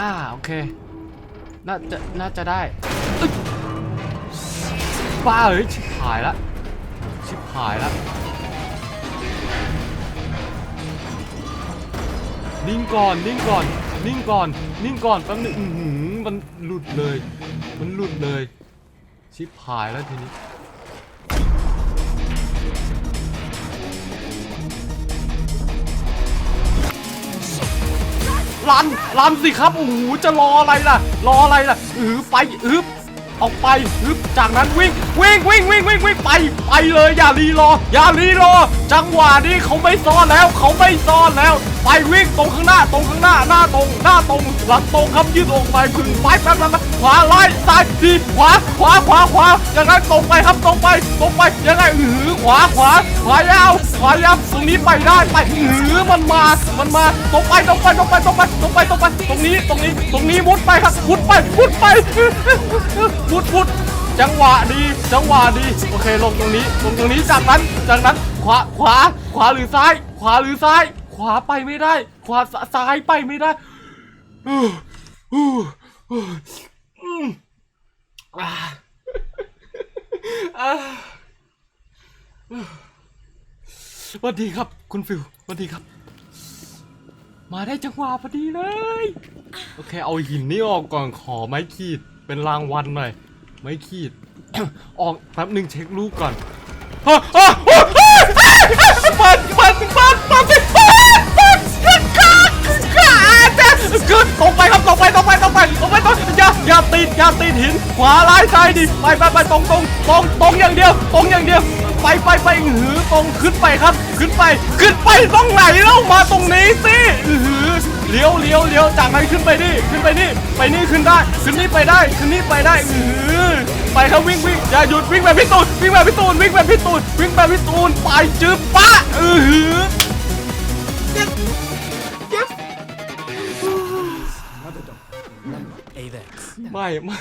อ่าโอเค น่าจะน่าจะได้อึ๊ยบ้าเอ้ยชิบหายละ ชิบหายละนิ่งก่อนนิ่งก่อนนิ่งก่อนนิ่งก่อนแป๊บนึงหือมันหลุดเลย มันหลุดเลย ชิบหายแล้วทีนี้ ลันลันสิครับโอ้โหจะรออะไรล่ะ รออะไรล่ะอือไปอึบออกไปอึบจากนั้นวิ่งวิ่งวิ่งวิ่งวิ่งวิ่งไปไปเลยอย่ารีรอ อย่ารีรอ จังหวะนี้เขาไม่ซ่อนแล้ว เขาไม่ซ่อนแล้ว ไปวิ่งตรงข้างหน้าตรงข้างหน้าหน้าตรงหน้าตรงหลังตรงครับยืดออกไปพึงไปแป๊บนั้นขวาไล่ซ้ายทีขวาขวาขวาขวาอย่างนั้นตรงไปครับตรงไปตรงไปยังไงอือขวาขวาขวายาวขวายาวตรงนี้ไปได้ไปอือมันมา มันมาตรงไปตรงไปตรงไปตรงไปตรงไปตรงไปตรงนี้ตรงนี้ตรงนี้มุดไปครับมุดไปมุดไปมุดมุดจังหวะดี จังหวะดี โอเค ลงตรงนี้ ลงตรงนี้ จากนั้น จากนั้น ขวา ขวา ขวาหรือซ้าย ขวาหรือซ้าย วาไปไม่ได้ ขวาซ้ายไปไม่ได้อู้อู้อู้อืมอ่าอ่าวัสดีครับคุณฟิวสวัสดีครับ มาได้จังหวะพอดีเลย โอเค เอาหินนี่ออกก่อนขอไม้ขีดเป็นรางวัลหน่อยไม้ขีด ออกแป๊บหนึ่งเช็คลูกก่อน ติดอย่าติดหิน ขวาร้ายซ้ายดิไปไปไปตรงตรงตรงตรงอย่างเดียว ตรงอย่างเดียว ไปไปไปหือตรงขึ้นไปครับ ขึ้นไป ขึ้นไปตรงไหนแล้วมาตรงนี้สิอือหือเลี้ยวเลี้ยวเลี้ยวจากนั้นขึ้นไปนี่ขึ้นไปนี่ไปนี่ขึ้นได้ ขึ้นนี่ไปได้ ขึ้นนี่ไปได้อือหือไปครับวิ่งวิ่งอย่าหยุดวิ่งแบบพี่ตูนวิ่งแบบพี่ตูนวิ่งแบบพี่ตูนวิ่งแบบพี่ตูนไปจืบปะอือหือเจ็บเจ็บ AVEX. ไม่ไม่